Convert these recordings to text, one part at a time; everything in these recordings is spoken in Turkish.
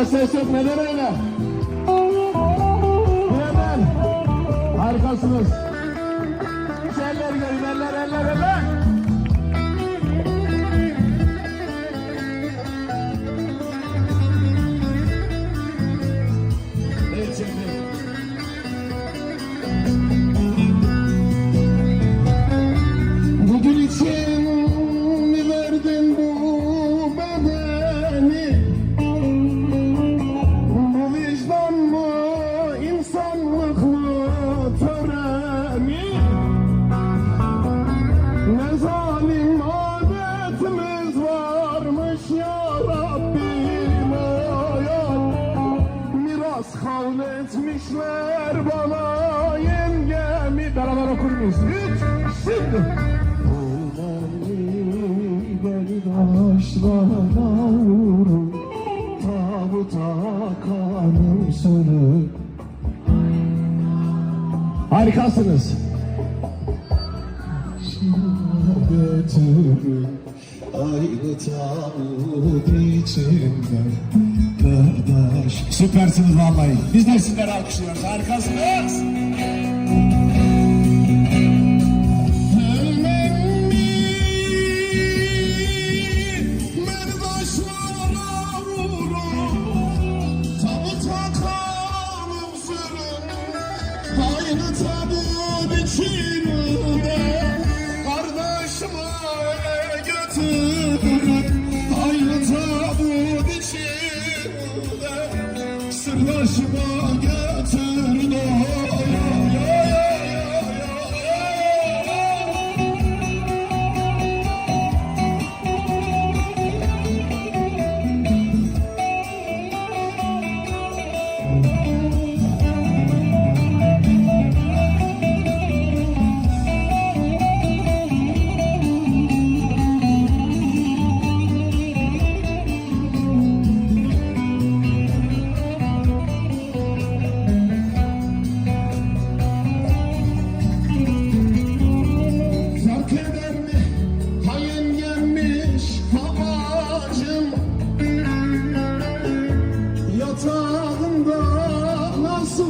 taraftan ses yok neden öyle? Bilemem. Harikasınız. Eller görün eller eller okur muyuz? Üç, şimdi Beni taşlara vurun Tabuta kanım sönük Harikasınız. götürür Aynı tavuk içinde Kardeş Süpersiniz vallahi. Biz de sizleri alkışlıyoruz. Harikasınız.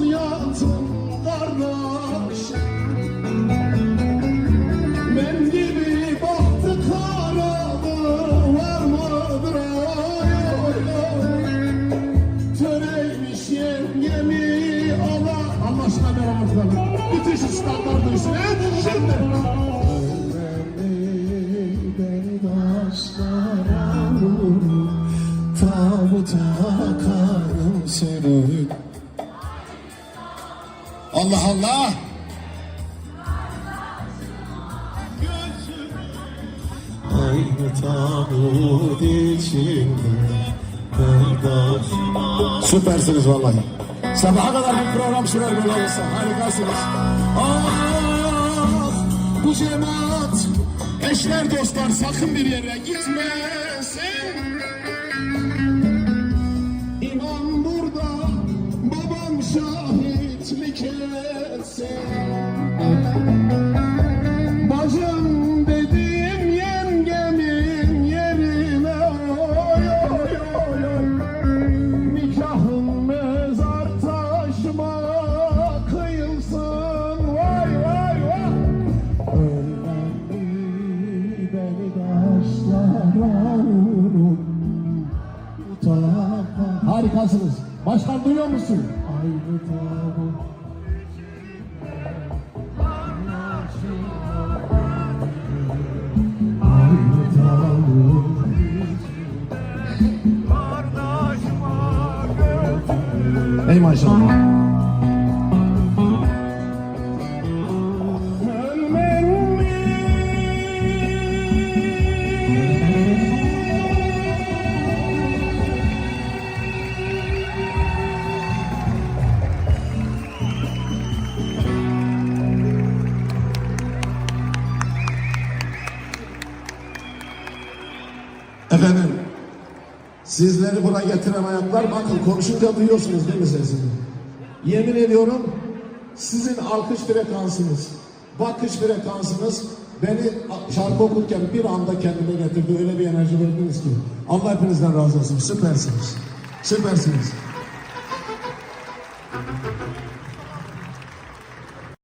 Yattın kardeş Ben Allah Allah Aynı tabut içinde Kardeş Süpersiniz vallahi. Sabaha kadar bir program sürer böyle olursa. Harikasınız. Ah bu cemaat eşler dostlar sakın bir yere gitmesin. Bacım dediğim yengemin yerine oy oy oy oy. Nikahın mezar taşıma kıyılsın. Vay vay vay. Ölmem beni taşlara Utanma Harikasınız. Başkan duyuyor musun? Aynı tabut Ey maşallah. Efendim, sizleri buraya getiren ayaklar bakın konuşunca duyuyorsunuz değil mi sesini? Yemin ediyorum sizin alkış frekansınız, bakış frekansınız Beni şarkı okurken bir anda kendime getirdi. Öyle bir enerji verdiniz ki. Allah hepinizden razı olsun. Süpersiniz. Süpersiniz.